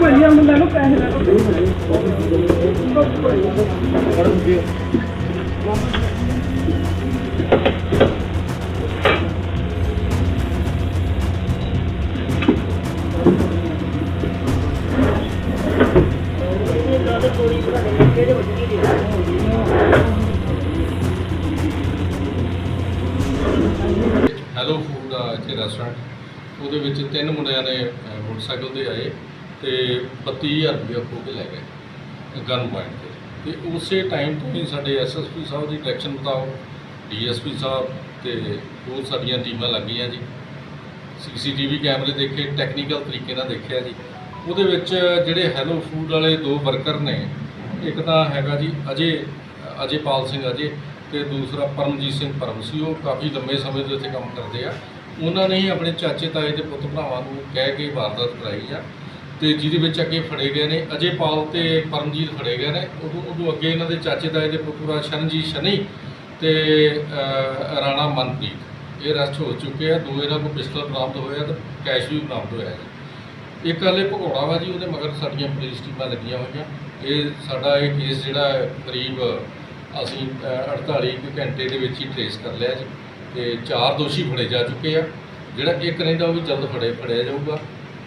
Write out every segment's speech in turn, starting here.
ਭਾਈਆ ਲੈ ਲਓ ਪੈਸੇ ਲੈ ਲਓ ਹੈਲੋ ਫੂਡ ਦਾ ਇੱਥੇ ਰੈਸਟੋਰੈਂਟ ਉਹਦੇ ਵਿੱਚ ਤਿੰਨ ਮੁੰਡਿਆਂ ਨੇ ਅਹ, ਮੋਟਰਸਾਈਕਲ ਤੇ ਆਏ ਤੇ 32000 ਰੁਪਏ ਖੋ ਕੇ ਲੈ ਗਏ ਗਨ ਪੁਆਇੰਟ ਤੇ। ਤੇ ਉਸੇ ਟਾਈਮ ਤੋਂ ਹੀ ਸਾਡੇ ਐਸਐਸਪੀ ਸਾਹਿਬ ਦੀ ਡਾਇਰੈਕਸ਼ਨ ਮੁਤਾਬਕ ਡੀਐਸਪੀ ਸਾਹਿਬ ਤੇ ਹੋਰ ਸਾਡੀਆਂ ਟੀਮਾਂ ਲੱਗੀਆਂ ਜੀ। ਸੀਸੀਟੀਵੀ ਕੈਮਰੇ ਦੇਖੇ ਟੈਕਨੀਕਲ ਤਰੀਕੇ ਨਾਲ ਦੇਖਿਆ ਜੀ। ਉਹਦੇ ਵਿੱਚ ਜਿਹੜੇ ਹੈਲੋ ਫੂਡ ਵਾਲੇ ਦੋ ਵਰਕਰ ਨੇ, ਇੱਕ ਤਾਂ ਹੈਗਾ ਜੀ ਅਜੇ, ਅਜੇਪਾਲ ਸਿੰਘ ਅਜੇ ਤੇ ਦੂਸਰਾ ਪਰਮਜੀਤ ਸਿੰਘ ਪਰਮ ਸੀ, ਉਹ ਕਾਫੀ ਲੰਮੇ ਸਮੇਂ ਤੋਂ ਇੱਥੇ ਕੰਮ ਕਰਦੇ ਆ। ਉਹਨਾਂ ਨੇ ਹੀ ਆਪਣੇ ਚਾਚੇ ਤਾਏ ਦੇ ਪੁੱਤ ਭਰਾਵਾਂ ਨੂੰ ਕਹਿ ਕੇ ਵਾਰਦਾਤ ਕਰਾਈ ਆ ਤੇ ਜਿਹਦੇ ਵਿੱਚ ਅੱਗੇ ਫੜੇ ਗਏ ਨੇ, ਅਜੇਪਾਲ ਤੇ ਪਰਮਜੀਤ ਫੜੇ ਗਏ ਨੇ। ਉਦੋਂ ਉਦੋਂ ਅੱਗੇ ਇਹਨਾਂ ਦੇ ਚਾਚੇ ਤਾਏ ਦੇ ਪੁੱਤਰਾ ਸ਼ਰਨਜੀਤ ਸ਼ਨੀ ਤੇ ਰਾਣਾ ਮਨਪ੍ਰੀਤ। ਇਹ ਅਰੈਸਟ ਹੋ ਚੁੱਕੇ ਆ, ਦੋ ਇਹਨਾਂ ਕੋਲ ਪਿਸਤਲ ਬਰਾਮਦ ਹੋਇਆ ਤੇ ਕੈਸ਼ ਵੀ ਬਰਾਮਦ ਹੋਇਆ ਜੀ। ਇੱਕ ਹਲੇ ਭਗੌੜਾ ਵਾ ਜੀ ਉਹਦੇ ਮਗਰ ਸਾਡੀਆਂ ਪੁਲਿਸ ਟੀਮਾਂ ਲੱਗੀਆਂ ਹੋਈਆਂ। ਇਹ ਸਾਡਾ ਇਹ ਕੇਸ ਜਿਹੜਾ ਹੈ ਕਰੀਬ ਅਸੀਂ ਅ, 48 ਕੁ ਘੰਟੇ ਦੇ ਵਿੱਚ ਹੀ ਟ੍ਰੇਸ ਕਰ ਲਿਆ ਜੀ। ਤੇ ਚਾਰ ਦੋਸ਼ੀ ਫੜੇ ਜਾ ਚੁੱਕੇ ਆ। ਜਿਹੜਾ ਇੱਕ ਰਹਿੰਦਾ ਉਹ ਵੀ ਜਲਦ ਫੜੇ ਫੜਿਆ ਜਾਊਗਾ।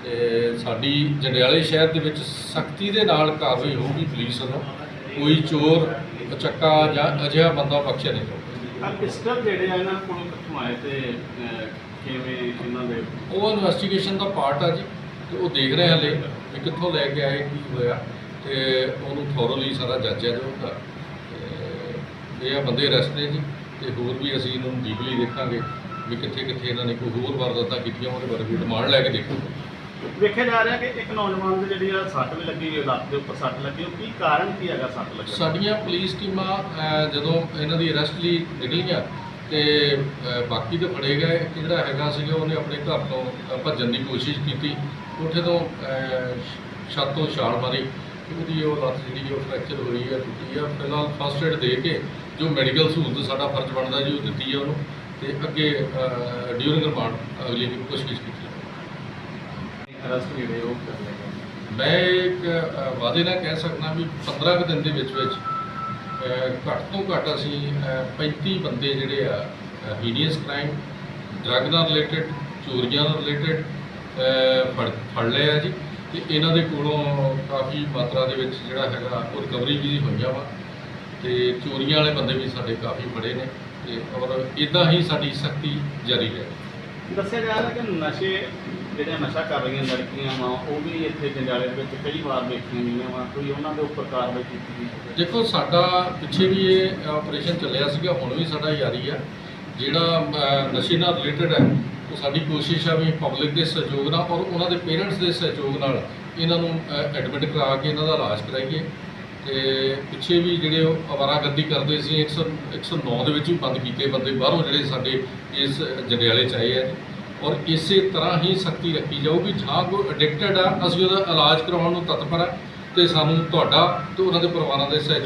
ਤੇ ਸਾਡੀ ਜੰਡਿਆਲੇ ਸ਼ਹਿਰ ਦੇ ਵਿੱਚ ਸਖਤੀ ਦੇ ਨਾਲ ਕਾਰਵਾਈ ਹੋਊਗੀ ਪੁਲਿਸ ਵੱਲੋਂ। ਕੋਈ ਚੋਰ ਚੱਕਾ ਜਾਂ ਅਜਿਹਾ ਬੰਦਾ ਬਖਸ਼ਿਆ ਨਹੀਂ ਜਾਊਗਾ ਆ ਪਿਸਟਲ ਜਿਹੜੇ ਆ ਇਹਨਾਂ ਕੋਲੋਂ ਕਿੱਥੋਂ ਆਏ ਤੇ ਅਹ, ਕਿਵੇਂ ਇਹਨਾਂ ਦੇ ਉਹ ਇਨਵੈਸਟੀਗੇਸ਼ਨ ਦਾ ਪਾਰਟ ਆ ਜੀ। ਤੇ ਉਹ ਦੇਖ ਰਹੇ ਹਲੇ ਵੀ ਕਿੱਥੋਂ ਲੈ ਕੇ ਆਏ ਕੀ ਹੋਇਆ ਤੇ ਉਹਨੂੰ ਥੋਰਲੀ ਸਾਰਾ ਜਾਂਚਿਆ ਜਾਊਗਾ ਤੇ ਇਹ ਆ ਬੰਦੇ ਅਰੈਸਟ ਨੇ ਜੀ ਤੇ ਹੋਰ ਵੀ ਅਸੀਂ ਇਹਨੂੰ ਡੀਪਲੀ ਦੇਖਾਂਗੇ ਵੀ ਕਿੱਥੇ ਕਿੱਥੇ ਇਹਨਾਂ ਨੇ ਕੋਈ ਹੋਰ ਵਾਰਦਾਤਾਂ ਕੀਤੀਆਂ ਉਹਦੇ ਬਾਰੇ ਵੀ ਰਿਮਾਂਡ ਲੈ ਕੇ ਦੇਖਾਂਗੇ ਵੇਖਿਆ ਜਾ ਰਿਹਾ ਕਿ ਇੱਕ ਨੌਜਵਾਨ ਦੇ ਜਿਹੜੀ ਆ ਸੱਟ ਵੀ ਲੱਗੀ ਹੋਈ ਲੱਤ ਦੇ ਉੱਪਰ ਸੱਟ ਲੱਗੀ ਉਹ ਕੀ ਕਾਰਨ ਕੀ ਹੈਗਾ ਸੱਟ ਲੱਗਣ ਦਾ? ਸਾਡੀਆਂ ਪੁਲਿਸ ਟੀਮਾਂ ਅਹ, ਜਦੋਂ ਇਹਨਾਂ ਦੀ ਅਰੈਸਟ ਲਈ ਨਿਕਲੀਆਂ ਤੇ ਬਾਕੀ ਤੇ ਫੜੇ ਗਏ, ਇੱਕ ਜਿਹੜਾ ਹੈਗਾ ਸੀਗਾ, ਉਹਨੇ ਆਪਣੇ ਘਰ ਤੋਂ ਭੱਜਣ ਦੀ ਕੋਸ਼ਿਸ਼ ਕੀਤੀ। ਉੱਥੇ ਤੋਂ ਛੱਤ ਤੋਂ ਛਾਲ ਮਾਰੀ। ਤੇ ਉਹਦੀ ਉਹ ਲੱਤ ਜਿਹੜੀ ਉਹ ਫ੍ਰੈਕਚਰ ਹੋਈ ਹੈ ਟੁੱਟੀ ਆ। ਫਿਲਹਾਲ ਫਸਟ ਏਡ ਦੇ ਕੇ ਜੋ ਮੈਡੀਕਲ ਸਹੂਲਤ ਸਾਡਾ ਫਰਜ਼ ਬਣਦਾ ਜੀ, ਉਹ ਦਿੱਤੀ ਆ ਉਹਨੂੰ। ਤੇ ਅੱਗੇ ਡਿਊਰਿੰਗ ਰਿਮਾਂਡ ਅਗਲੀ ਕੋਸ਼ਿਸ਼ ਕੀਤੀ ਮੈਂ ਇੱਕ ਵਾਅਦੇ ਨਾਲ ਕਹਿ ਸਕਦਾ ਵੀ 15 ਕੁ ਦਿਨ ਦੇ ਵਿੱਚ ਵਿੱਚ ਘੱਟ ਤੋਂ ਘੱਟ ਅਸੀਂ ਅ, 35 ਬੰਦੇ ਜਿਹੜੇ ਆ ਹੀਨੀਅਸ ਕ੍ਰਾਈਮ ਡਰੱਗ ਨਾਲ ਰਿਲੇਟਡ ਚੋਰੀਆਂ ਨਾਲ ਰਿਲੇਟਡ ਫੜ ਫੜ ਲਏ ਆ ਜੀ। ਤੇ ਇਹਨਾਂ ਦੇ ਕੋਲੋਂ ਕਾਫੀ ਮਾਤਰਾ ਦੇ ਵਿੱਚ ਜਿਹੜਾ ਹੈਗਾ ਉਹ ਰਿਕਵਰੀ ਵੀ ਹੋਈਆਂ ਵਾ। ਤੇ ਚੋਰੀਆਂ ਵਾਲੇ ਬੰਦੇ ਵੀ ਸਾਡੇ ਕਾਫੀ ਫੜੇ ਨੇ। ਤੇ ਔਰ ਇਦਾਂ ਹੀ ਸਾਡੀ ਸਖਤੀ ਜਾਰੀ ਰਹੇ। ਦੱਸਿਆ ਜਾ ਰਿਹਾ ਕਿ ਨਸ਼ੇ ਜਿਹੜੀਆਂ ਨਸ਼ਾ ਕਰ ਰਹੀਆਂ ਲੜਕੀਆਂ ਵਾ, ਉਹ ਵੀ ਇੱਥੇ ਜੰਡਿਆਲੇ ਦੇ ਵਿੱਚ ਕਈ ਵਾਰ ਦੇਖੀਆਂ ਗਈਆਂ ਵਾ, ਕੋਈ ਉਹਨਾਂ ਦੇ ਉੱਪਰ ਕਾਰਵਾਈ ਕੀਤੀ ਗਈ ਦੇਖੋ, ਸਾਡਾ ਪਿੱਛੇ ਵੀ ਇਹ ਆਪਰੇਸ਼ਨ ਚੱਲਿਆ ਸੀਗਾ, ਹੁਣ ਵੀ ਸਾਡਾ ਜਾਰੀ ਆ। ਜਿਹੜਾ ਨਸ਼ੇ ਨਾਲ ਰਿਲੇਟਡ ਹੈ ਉਹ ਸਾਡੀ ਕੋਸ਼ਿਸ਼ ਆ ਵੀ ਪਬਲਿਕ ਦੇ ਸਹਿਯੋਗ ਨਾਲ ਔਰ ਉਹਨਾਂ ਦੇ ਪੇਰੈਂਟਸ ਦੇ ਸਹਿਯੋਗ ਨਾਲ ਇਹਨਾਂ ਨੂੰ ਐਡਮਿਟ ਕਰਾ ਕੇ ਇਹਨਾਂ ਦਾ ਇਲਾਜ ਕਰਾਈਏ। ਤੇ ਪਿੱਛੇ ਵੀ ਜਿਹੜੇ ਉਹ ਅਵਾਰਾਗਰਦੀ ਕਰਦੇ ਸੀ 100 109 ਦੇ ਵਿੱਚ ਵੀ ਬੰਦ ਕੀਤੇ ਬੰਦੇ, ਬਾਹਰੋਂ ਜਿਹੜੇ ਸਾਡੇ ਇਸ ਜੰਡਿਆਲੇ ਚ ਆਏ ਆ। ਔਰ ਇਸੇ ਤਰ੍ਹਾਂ ਹੀ ਸਖਤੀ ਰੱਖੀ ਜਾਊਗੀ। ਜਾਂ ਕੋਈ ਐਡਿਕਟਡ ਆ, ਅਸੀਂ ਉਹਦਾ ਇਲਾਜ ਕਰਵਾਉਣ ਨੂੰ ਤਤਪਰ ਆ ਤੇ ਸਾਨੂੰ ਤੁਹਾਡਾ ਤੇ ਉਹਨਾਂ ਦੇ ਪਰਿਵਾਰਾਂ ਦੇ ਸਹਿਯੋਗ